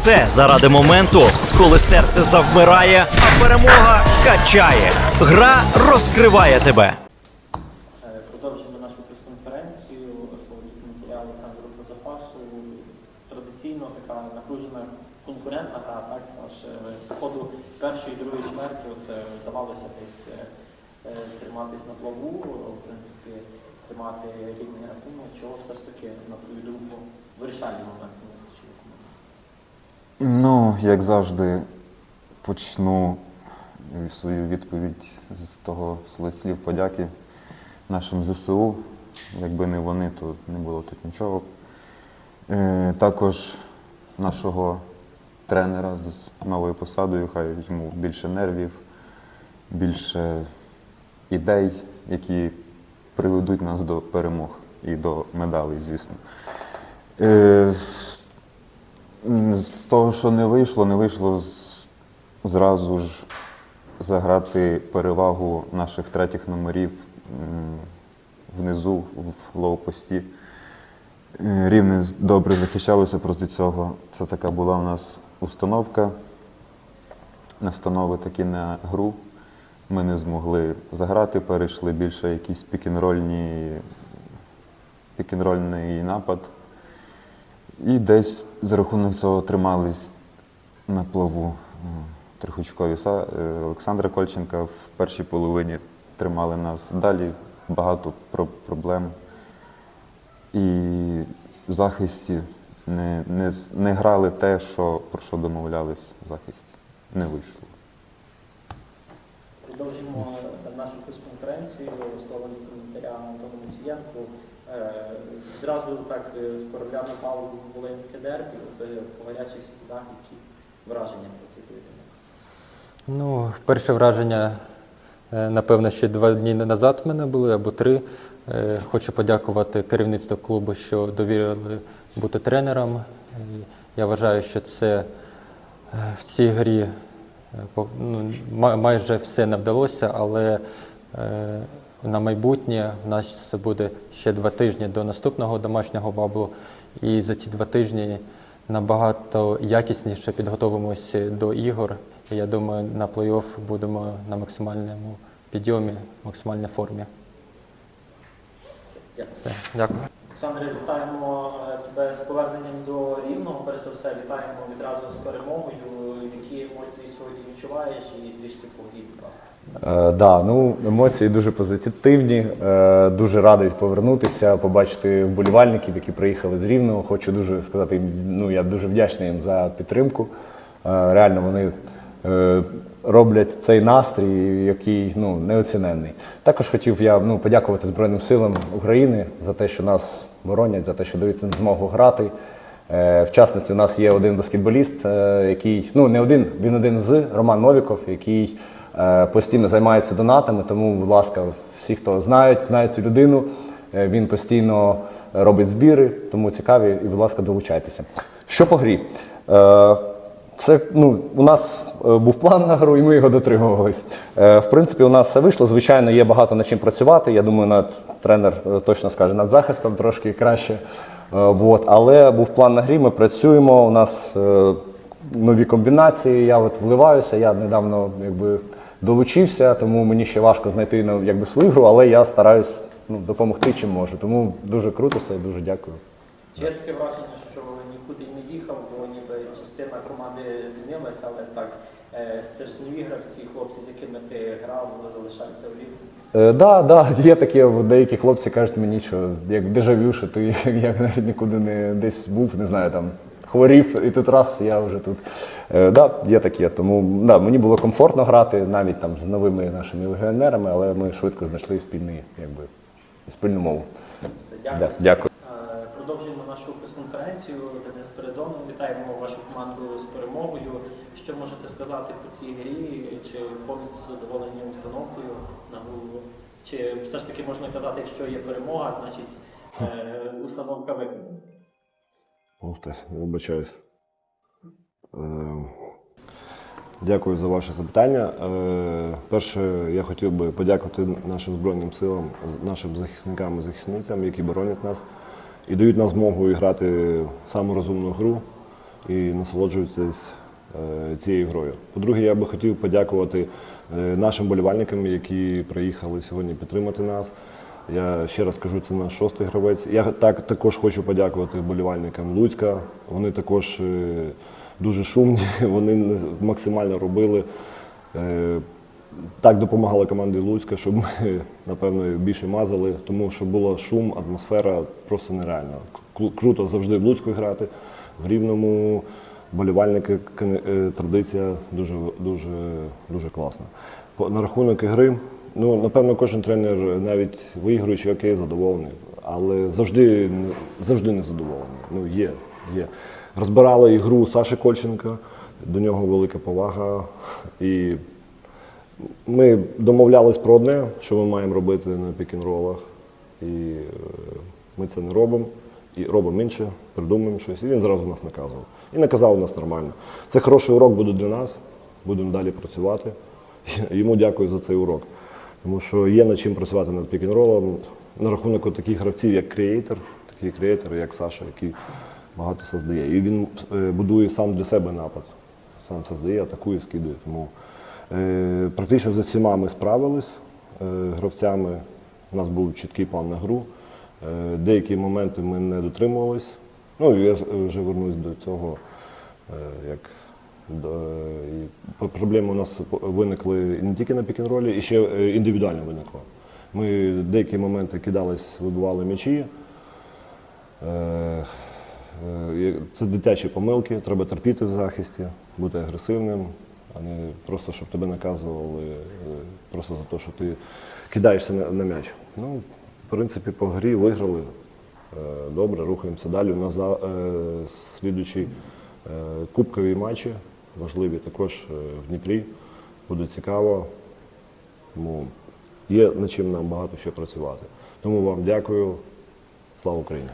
все заради моменту, коли серце завмирає, а перемога качає. Гра розкриває тебе. Продовжуємо нашу прес-конференцію. Дмитрія Олександру по запасу. Традиційно така напружена конкурентна гра, так, Саш? Е, По ходу першої і другої чверті от, е, вдавалося десь е, е, триматись на плаву, в принципі, тримати рівний рахунок. Чого все ж таки, на твою думку, вирішальний момент не вистачило? Ну, як завжди, почну свою відповідь з того слів подяки нашим ЗСУ. Якби не вони, то не було тут нічого. Е, також нашого тренера з новою посадою, хай йому більше нервів, більше ідей, які приведуть нас до перемог і до медалей, звісно. Е, З того, що не вийшло, не вийшло з- зразу ж заграти перевагу наших третіх номерів внизу в лоу-пості. Е, Рівне добре захищалося проти цього. Це така була у нас установка. Настанови такі на гру. Ми не змогли заграти, перейшли більше якісь пікінрольний напад. І десь за рахунок цього тримались на плаву м, трьохочкові Са- е, Олександра Кольченка в першій половині тримали нас. Далі багато проблем. І в захисті не, не, не грали те, що, про що домовлялись в захисті. Не вийшло. Продовжимо нашу прес-конференцію. Слово коментаря Антону Мусієнку. Е, Зразу так е, з корабля в Волинське дербі. Е, по гарячих слідах, які враження про цей поєдинок. Ну, перше враження, напевно, ще два дні назад в мене були або три. Хочу подякувати керівництву клубу, що довірили бути тренером. Я вважаю, що це в цій грі ну, майже все не вдалося, але на майбутнє в нас це буде ще два тижні до наступного домашнього баблу. І за ці два тижні набагато якісніше підготовимося до ігор. Я думаю, на плей-офф будемо на максимальному підйомі, максимальній формі. Дякую. Дякую. Олександре, вітаємо е, тебе з поверненням до рівного. Перш за все, вітаємо відразу з перемогою. Які емоції сьогодні відчуваєш і трішки погрій, будь ласка. Е, ну емоції дуже позитивні. Е, дуже радий повернутися, побачити вболівальників, які приїхали з Рівного. Хочу дуже сказати, ну я дуже вдячний їм за підтримку. Е, реально вони роблять цей настрій, який ну неоціненний. Також хотів я ну подякувати Збройним силам України за те, що нас боронять, за те, що дають нам змогу грати. Е, В частності, у нас є один баскетболіст, е, який ну не один, він один з Роман Новіков, який е, постійно займається донатами. Тому, будь ласка, всі, хто знають, знають цю людину. е, Він постійно робить збіри, тому цікаві і, будь ласка, долучайтеся. Що по грі? Е, Це ну, у нас е, був план на гру, і ми його дотримувались. Е, В принципі, у нас все вийшло. Звичайно, є багато над чим працювати. Я думаю, над тренер е, точно скаже над захистом трошки краще. Вот. Але був план на грі, ми працюємо. У нас нові комбінації. Я от вливаюся. Я недавно якби долучився, тому мені ще важко знайти ну, якби свою гру, але я стараюсь ну, допомогти чим можу. Тому дуже круто все і дуже дякую. Чи є таке враження, що нікуди не їхав, частина команди змінилася, але так е, стержневі гравці, хлопці, з якими ти грав, вони залишаються в рівні. Е, да, да, є таке, деякі хлопці кажуть мені, що як дежавю, що ти як навіть нікуди не десь був, не знаю, там хворів, і тут раз я вже тут. Е, да, є таке. Тому да, мені було комфортно грати навіть там з новими нашими легіонерами, але ми швидко знайшли спільний, якби, спільну мову. Все, дякую. Да, дякую. Продовжуємо нашу прес-конференцію. Денис Передон, вітаємо вашу команду з перемогою. Що можете сказати по цій грі? Чи повністю задоволені установкою на голову? Чи все ж таки можна казати, якщо є перемога, значить е, установка виконана? Ух ти, вибачаюсь. Е, Дякую за ваше запитання. Е, Перше, я хотів би подякувати нашим Збройним силам, нашим захисникам і захисницям, які боронять нас і дають нам змогу грати саму розумну гру. і насолоджуєтесь е, цією грою. По-друге, я би хотів подякувати е, нашим болівальникам, які приїхали сьогодні підтримати нас. Я ще раз кажу, це наш шостий гравець. Я так, також хочу подякувати болівальникам Луцька. Вони також е, дуже шумні, вони максимально робили. Так допомагала команді Луцька, щоб ми, напевно, більше мазали, тому що було шум, атмосфера просто нереальна. Круто завжди в Луцьку грати, в Рівному болівальники, е, традиція дуже, дуже, дуже класна. На рахунок ігри, ну, напевно, кожен тренер, навіть виграючи, окей, задоволений, але завжди, завжди не задоволений. Ну, є, є. Розбирали ігру Саші Кольченка, до нього велика повага. І ми домовлялись про одне, що ми маємо робити на пікінролах, і е, ми це не робимо. І робимо інше, придумуємо щось. І він зразу нас наказував. І наказав нас нормально. Це хороший урок буде для нас, будемо далі працювати. Йому дякую за цей урок. Тому що є над чим працювати над пікінролом. На рахунок таких гравців, як креатор, такі креатори, як Саша, який багато создає. І він е, будує сам для себе напад. Сам создає, атакує, скидує. Тому Практично за всіма ми справились е, гравцями. У нас був чіткий план на гру. Е, Деякі моменти ми не дотримувались. Ну, я вже вернусь до цього. е, Як проблеми у нас виникли не тільки на пікінролі, і ще е, індивідуально виникло. Ми деякі моменти кидались, вибивали м'ячі. Е, е, Це дитячі помилки, треба терпіти в захисті, бути агресивним, а не просто щоб тебе наказували е, просто за те, що ти кидаєшся на, на м'яч. Ну, в принципі, по грі виграли. Е, Добре, рухаємося далі. У нас е, слідуючі е, кубкові матчі, важливі також е, в Дніпрі. Буде цікаво. Тому є над чим нам багато ще працювати. Тому вам дякую. Слава Україні!